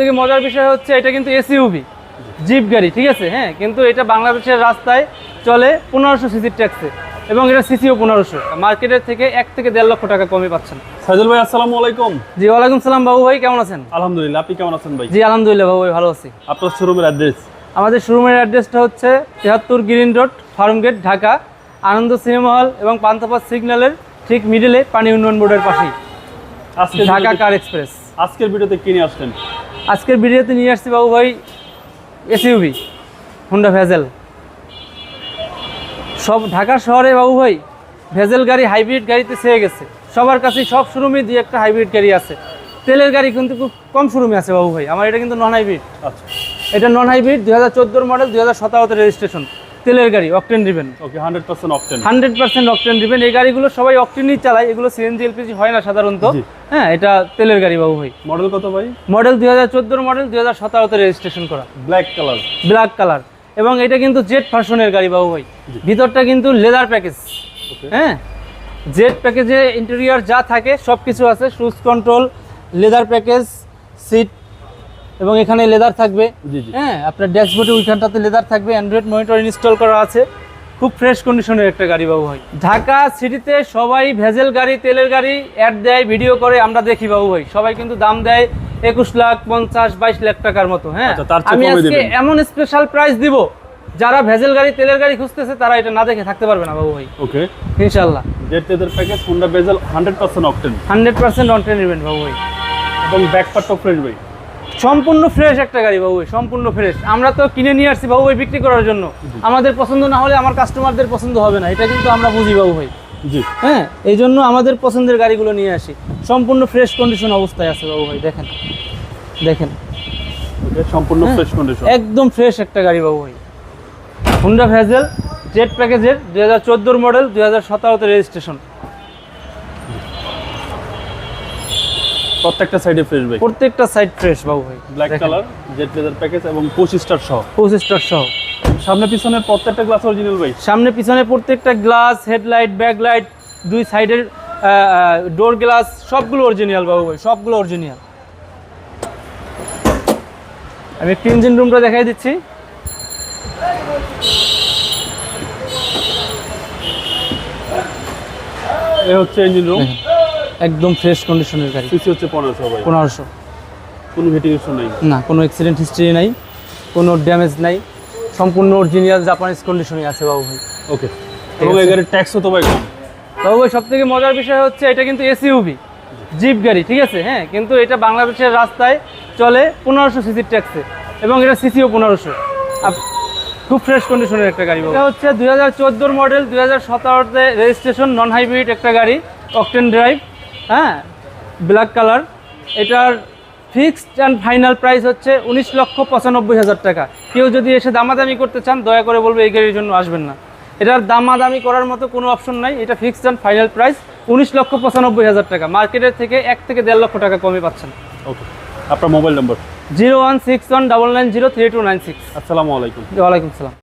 থেকে মজার বিষয় হচ্ছে এটা কিন্তু এসইউবি জিপ গাড়ি ঠিক আছে? হ্যাঁ কিন্তু এটা বাংলাদেশের রাস্তায় চলে পনেরোশো সিসির ট্যাক্সে এবং এটা সিসিও পনেরোশো। মার্কেটের থেকে এক থেকে দেড় লক্ষ টাকা কমে পাচ্ছেন। সাইদুল ভাই আসসালামু আলাইকুম। জি ওয়ালাইকুম সালাম বাবু ভাই কেমন আছেন? আলহামদুলিল্লাহ আপনি কেমন আছেন ভাই? জি আলহামদুলিল্লাহ বাবু ভাই ভালো আছি। আপনার শোরুমের অ্যাড্রেস? আমাদের শোরুমের অ্যাড্রেসটা হচ্ছে তেহাত্তর green road farm gate Dhaka Ananda cinema hall এবং পান্তাপাত সিগন্যালের ঠিক মিডিলে পানি উন্নয়ন বোর্ডের পাশেই। আজকে ঢাকা কার এক্সপ্রেস। আজকের ভিডিওতে কিনে আসলেন? আজকের ভিডিওতে নিয়ে আসছি বাবু ভাই এসইউবি হুন্ডা ভেজেল সব ঢাকা শহরে বাবু ভাই ভেজেল গাড়ি হাইব্রিড গাড়িতে ছেয়ে গেছে। সবার কাছে সব শোরুমে দিয়ে একটা হাইব্রিড গাড়ি আছে। তেলের গাড়ি কিন্তু খুব কম শোরুমে আছে বাবু ভাই। আমার এটা কিন্তু নন হাইব্রিড আচ্ছা। এটা নন হাইব্রিড দু হাজার চোদ্দোর মডেল দু হাজার রেজিস্ট্রেশন তেলের গাড়ি octane রিবেন okay hundred percent octane hundred percent octane রিবেন এই গাড়িগুলো সবাই অকটেনই চালায় এগুলো সিএনজি এলপিজি হয় না সাধারণত। হ্যাঁ এটা তেলের গাড়ি বাবু ভাই। মডেল কত ভাই? মডেল দুই হাজার চোদ্দোর মডেল দুই হাজার সতেরোতে রেজিস্ট্রেশন করা। ব্ল্যাক কালার ব্ল্যাক কালার এবং এটা কিন্তু জেট ভার্সনের গাড়ি বাবু ভাই। ভিতরটা কিন্তু লেদার প্যাকেজ হ্যাঁ জেট প্যাকেজে ইন্টেরিয়র যা থাকে সব কিছু আছে শুজ কন্ট্রোল লেদার প্যাকেজ সিট এবং এখানে লেদার থাকবে। হ্যাঁ আপনার ড্যাশবোর্ডে ওইখানটাতে লেদার থাকবে অ্যান্ড্রয়েড মনিটর ইনস্টল করা আছে। খুব ফ্রেশ কন্ডিশনের একটা গাড়ি বাবু ভাই। ঢাকা সিটিতে সবাই ভেজেল গাড়ি তেলের গাড়ি অ্যাড দেয় ভিডিও করে আমরা দেখি বাবু ভাই। সবাই কিন্তু দাম দেয় একুশ লাখ পঞ্চাশ বাইশ লাখ টাকার মতো হ্যাঁ। আচ্ছা, আমি আজকে এমন স্পেশাল প্রাইস দিব যারা ভেজেল গাড়ি তেলের গাড়ি খুঁজতেছে তারা এটা না দেখে থাকতে পারবে না বাবু ভাই। ওকে ইনশাল্লাহ Z তেদের package Honda Vezel hundred percent octane hundred percent on ট্রেন নেবেন বাবু ভাই। এবং ব্যাক পার্টটাও ফ্রেশ ভাই। সম্পূর্ণ ফ্রেশ একটা গাড়ি বাবু সম্পূর্ণ ফ্রেশ আমরা তো কিনে নিয়ে আসছি বাবু ভাই বিক্রি করার জন্য। আমাদের পছন্দ না হলে আমার কাস্টমারদের পছন্দ হবে না এটা কিন্তু আমরা বুঝি বাবু ভাই। জি। হ্যাঁ এই জন্য আমাদের পছন্দের গাড়িগুলো নিয়ে আসি। সম্পূর্ণ ফ্রেশ কন্ডিশন অবস্থায় আছে বাবু ভাই দেখেন। দেখেন। সম্পূর্ণ হ্যাঁ। ফ্রেশ কন্ডিশন একদম ফ্রেশ একটা গাড়ি বাবু ভাই। হুন্ডা ভেজেল জেট প্যাকেজের দুই হাজার চোদ্দোর মডেল দুই হাজার সতেরোতে রেজিস্ট্রেশন প্রত্যেকটা সাইডে ফ্রেশ ভাই। প্রত্যেকটা সাইড ফ্রেশ বাবু ভাই। Black colour Z leather package এবং পঁচিশ স্টার সহ। পঁচিশটার সহ। সামনে পিছনে প্রত্যেকটা গ্লাস অরিজিনাল ভাই। সামনে পিছনে প্রত্যেকটা গ্লাস হেডলাইট ব্যাকলাইট দুই সাইডের ডোর গ্লাস সবগুলো অরিজিনাল বাবু ভাই সবগুলো অরিজিনাল আমি একটু ইঞ্জিন রুমটা দেখাই দিচ্ছি। এ হচ্ছে ইঞ্জিন রুম একদম ফ্রেশ কন্ডিশনের গাড়ি। সিসি হচ্ছে পনেরোশো ভাই। পনেরোশো। কোনো হিটিং ইস্যু নেই। না কোনো অ্যাক্সিডেন্ট হিস্ট্রি নাই কোনো ড্যামেজ নাই সম্পূর্ণ অরিজিনাল জাপানিজ কন্ডিশনে আছে বাবু ভাই। ওকে এবং এই গাড়ির ট্যাক্সও তো ভাই বাবু ভাই সব থেকে মজার বিষয় হচ্ছে এটা কিন্তু এসইউবি জিপ গাড়ি ঠিক আছে? হ্যাঁ কিন্তু এটা বাংলাদেশের রাস্তায় চলে পনেরোশো সিসির ট্যাক্সে এবং এটা সিসিও পনেরোশো। খুব ফ্রেশ কন্ডিশনের একটা গাড়ি বাবু। এটা হচ্ছে দুই হাজার চোদ্দোর মডেল দুই হাজার সতেরোতে রেজিস্ট্রেশন নন হাইব্রিড একটা গাড়ি অকটেন ড্রাইভ হ্যাঁ ব্ল্যাক কালার এটার ফিক্সড অ্যান্ড ফাইনাল প্রাইস হচ্ছে উনিশ লক্ষ পঁচানব্বই হাজার টাকা। কেউ যদি এসে দামাদামি করতে চান দয়া করে বলব এই গাড়ির জন্য আসবেন না। এটার দামাদামি করার মতো কোনো অপশন নাই এটা ফিক্সড অ্যান্ড ফাইনাল প্রাইস উনিশ লক্ষ পঁচানব্বই হাজার টাকা। মার্কেটের থেকে এক থেকে দেড় লক্ষ টাকা কমে পাচ্ছেন। ওকে আপনার mobile number zero one six one double nine zero three two nine six. আসসালামু আলাইকুম। ওয়ালাইকুম সালাম